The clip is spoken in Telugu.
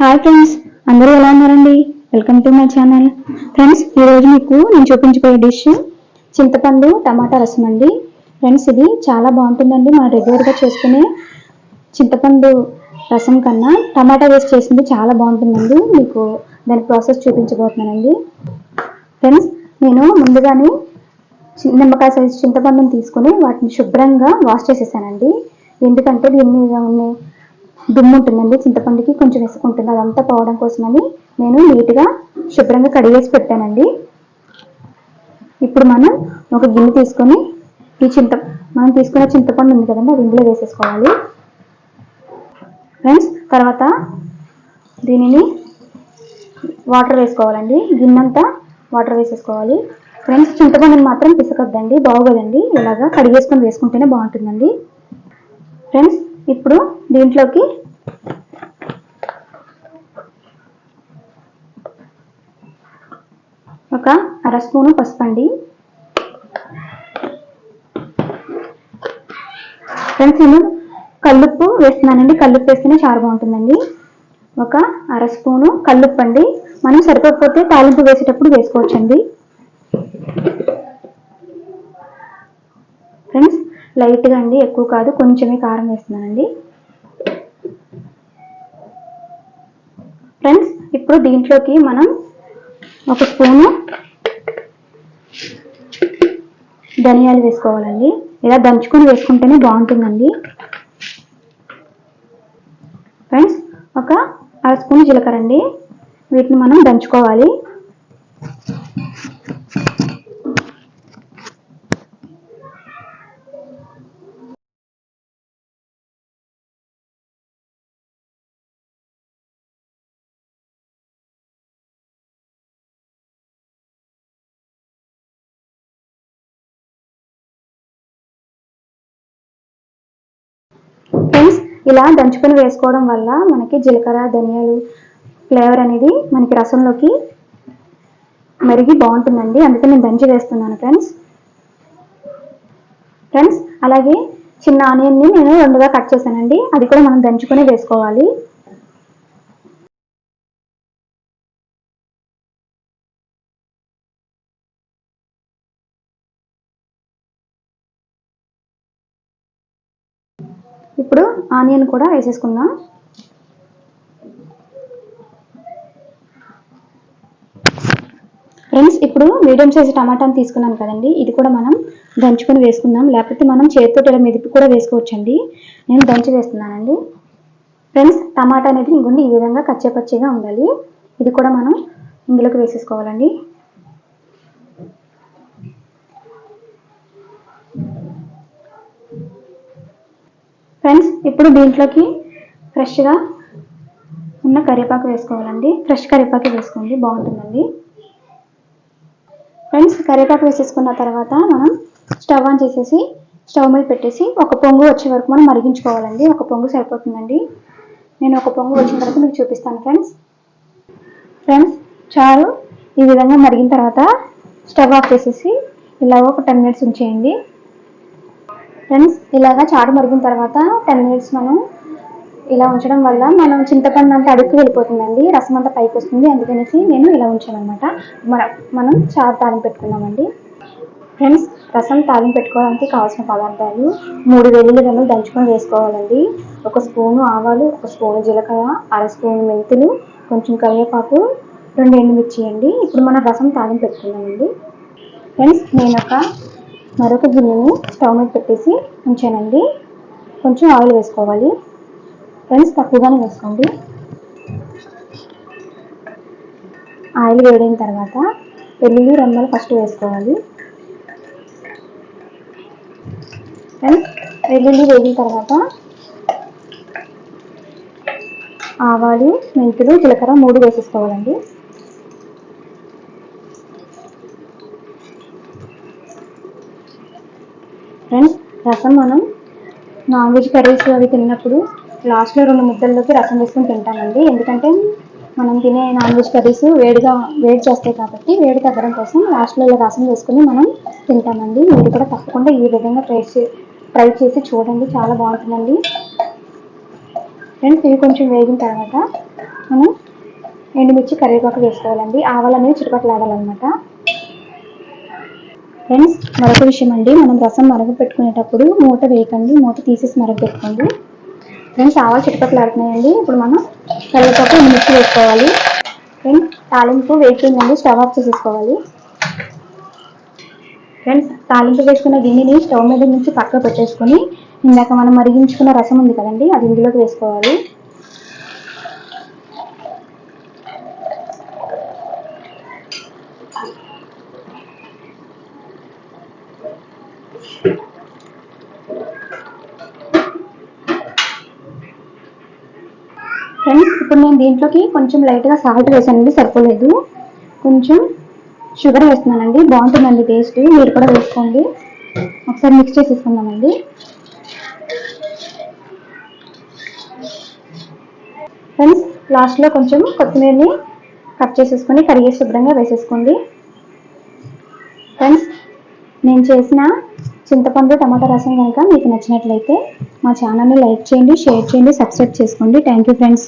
హాయ్ ఫ్రెండ్స్ అందరూ ఎలా ఉన్నారండి? Welcome to my channel friends ఈరోజు మీకు నేను చూపించబోయే డిష్ చింతపండు టమాటా రసం అండి. ఫ్రెండ్స్ ఇది చాలా బాగుంటుందండి మనం రెగ్యులర్గా చేసుకునే చింతపండు రసం కన్నా. టమాటా వేసి చేసింది చాలా బాగుంటుందండి. మీకు దాని ప్రాసెస్ చూపించబోతున్నానండి. ఫ్రెండ్స్ నేను ముందుగానే నిమ్మకాయ సైజు చింతపండుని తీసుకొని వాటిని శుభ్రంగా వాష్ చేసేసానండి. ఎందుకంటే దీని మీద ఉన్న దుమ్ము ఉంటుందండి చింతపండుకి కొంచెం వేసుకుంటుంది. అదంతా పోవడం కోసమని నేను నీట్గా శుభ్రంగా కడిగేసి పెట్టానండి. ఇప్పుడు మనం ఒక గిన్నె తీసుకొని ఈ చింత మనం తీసుకున్న చింతపండు ఉంది కదండి అది ఇందులో వేసేసుకోవాలి. ఫ్రెండ్స్ తర్వాత దీనిని వాటర్ వేసుకోవాలండి. గిన్నంతా వాటర్ వేసేసుకోవాలి. ఫ్రెండ్స్ చింతపండుని మాత్రం పిసకొద్దండి బాగోదండి. ఇలాగా కడిగేసుకొని వేసుకుంటేనే బాగుంటుందండి. ఫ్రెండ్స్ ఇప్పుడు దీంట్లోకి ఒక అర స్పూను పసుపు అండి ఫ్రెండ్స్ నేను కల్లుప్పు వేస్తున్నానండి. కల్లుప్పు వేస్తేనే చాలా బాగుంటుందండి. ఒక అర స్పూను కల్లుప్పు అండి మనం సరిపోకపోతే తాలింపు వేసేటప్పుడు వేసుకోవచ్చండి. ఫ్రెండ్స్ లైట్గా అండి ఎక్కువ కాదు కొంచెమే కారం వేస్తున్నానండి ఫ్రెండ్స్ ఇప్పుడు దీంట్లోకి మనం ఒక స్పూను ధనియాలు వేసుకోవాలండి. ఇలా దంచుకొని వేసుకుంటేనే బాగుంటుందండి. ఫ్రెండ్స్ ఒక అర స్పూన్ జీలకర్ర అండి. వీటిని మనం దంచుకోవాలి. ఇలా దంచుకొని వేసుకోవడం వల్ల మనకి జీలకర్ర ధనియాలు ఫ్లేవర్ అనేది మనకి రసంలోకి మరిగి బాగుంటుందండి. అందుకే నేను దంచి వేస్తున్నాను ఫ్రెండ్స్. ఫ్రెండ్స్ అలాగే చిన్న ఆనియన్ని నేను రెండుగా కట్ చేశానండి. అది కూడా మనం దంచుకొని వేసుకోవాలి. ఇప్పుడు ఆనియన్ కూడా వేసేసుకుందాం. ఫ్రెండ్స్ ఇప్పుడు మీడియం సైజు టమాటాని తీసుకున్నాను కదండి. ఇది కూడా మనం దంచుకొని వేసుకుందాం. లేకపోతే మనం చేతితో ఇలా మెదిపి కూడా వేసుకోవచ్చండి. నేను దంచి వేస్తున్నానండి. ఫ్రెండ్స్ టమాటా అనేది ఇంకొండి ఈ విధంగా కచ్చే పచ్చిగా ఉండాలి. ఇది కూడా మనం ఇందులోకి వేసేసుకోవాలండి. ఫ్రెండ్స్ ఇప్పుడు దీంట్లోకి ఫ్రెష్గా ఉన్న కరివేపాకు వేసుకోవాలండి. ఫ్రెష్ కరివేపాకు వేసుకోండి. బాగుంటుందండి. ఫ్రెండ్స్ కరివేపాకు వేసేసుకున్న తర్వాత మనం స్టవ్ ఆన్ చేసేసి స్టవ్ మీద పెట్టేసి ఒక పొంగు వచ్చే వరకు మనం మరిగించుకోవాలండి. ఒక పొంగు సరిపోతుందండి. నేను ఒక పొంగు వచ్చిన తర్వాత మీకు చూపిస్తాను ఫ్రెండ్స్ ఫ్రెండ్స్ చారు ఈ విధంగా మరిగిన తర్వాత స్టవ్ ఆఫ్ చేసేసి ఇలా ఒక టెన్ మినిట్స్ ఉంచేయండి. ఫ్రెండ్స్ ఇలాగా చారు మరిగిన తర్వాత టెన్ మినిట్స్ మనం ఇలా ఉంచడం వల్ల మనం చింతపండు అంతా అడుక్కి వెళ్ళిపోతుందండి. రసం అంతా పైకి వస్తుంది. అందుకనేసి నేను ఇలా ఉంచాను అనమాట మన మనం చారు తాలింపు పెట్టుకున్నామండి. ఫ్రెండ్స్ రసం తాలింపు పెట్టుకోవడానికి కావాల్సిన పదార్థాలు మూడు వెల్లుల్లి గన్నులు దంచుకొని వేసుకోవాలండి. ఒక స్పూను ఆవాలు ఒక స్పూను జీలకర్ర అర స్పూను మెంతులు కొంచెం కరివేపాకు రెండు ఎండుమిర్చి అండి. ఇప్పుడు మనం రసం తాలింపు పెట్టుకున్నామండి ఫ్రెండ్స్ నేను ఒక మరొక గిన్నెని స్టవ్ మీద పెట్టేసి ఉంచానండి. కొంచెం ఆయిల్ వేసుకోవాలి. ఫ్రెండ్స్ తక్కువగానే వేసుకోండి. ఆయిల్ వేడిన తర్వాత వెల్లుల్లి రెమ్మలు ఫస్ట్ వేసుకోవాలి. ఫ్రెండ్స్ వెల్లుల్లి వేగిన తర్వాత ఆవాలు మెంతులు జీలకర్ర మూడు వేసేసుకోవాలండి. ఫ్రెండ్స్ రసం మనం నాన్ వెజ్ కర్రీస్ అవి తిన్నప్పుడు లాస్ట్లో రెండు ముద్దల్లోకి రసం వేసుకొని తింటామండి. ఎందుకంటే మనం తినే నాన్ వెజ్ కర్రీస్ వేడిగా వేడి చేస్తాయి కాబట్టి వేడి తగ్గడం కోసం లాస్ట్లో ఇలా రసం వేసుకొని మనం తింటామండి. మీరు కూడా తప్పకుండా ఈ విధంగా ట్రై చే ట్రై చేసి చూడండి. చాలా బాగుంటుందండి. ఫ్రెండ్స్ ఇవి కొంచెం వేగిన తర్వాత మనం ఎండుమిర్చి కరివేపాకు వేసుకోవాలండి. ఆవాలు అనేవి చిరుపట్లాడాలన్నమాట ఫ్రెండ్స్ మరొక విషయం అండి. మనం రసం మరగ పెట్టుకునేటప్పుడు మూత వేయకండి. మూత తీసేసి మరగపెట్టుకోండి. ఫ్రెండ్స్ ఆవాలు చిరుపట్లాడుతున్నాయండి ఇప్పుడు మనం కరివేపాకు మిక్స్ వేసుకోవాలి. ఫ్రెండ్స్ తాలింపు వేగిపోయిందండి స్టవ్ ఆఫ్ చేసేసుకోవాలి. ఫ్రెండ్స్ తాలింపు వేసుకున్న గిన్నెని స్టవ్ మీద నుంచి పక్కకు పెట్టేసుకొని ఇందాక మనం మరిగించుకున్న రసం ఉంది కదండి అది ఇందులోకి వేసుకోవాలి. ఫ్రెండ్స్ ఇప్పుడు నేను దీంట్లోకి కొంచెం లైట్గా సాల్ట్ వేసానండి సరిపోలేదు. కొంచెం షుగర్ వేస్తున్నానండి బాగుంటుందండి టేస్ట్. మీరు కూడా వేసుకోండి. ఒకసారి మిక్స్ చేసేసుకుందామండి. ఫ్రెండ్స్ లాస్ట్లో కొంచెం కొత్తిమీరని కట్ చేసేసుకొని కడిగే శుభ్రంగా వేసేసుకోండి. ఫ్రెండ్స్ నేను చేసిన చింతపండు టమాటా రసం కనుక మీకు నచ్చినట్లయితే మా ఛానల్ని లైక్ చేయండి షేర్ చేయండి సబ్స్క్రైబ్ చేసుకోండి. Thank you friends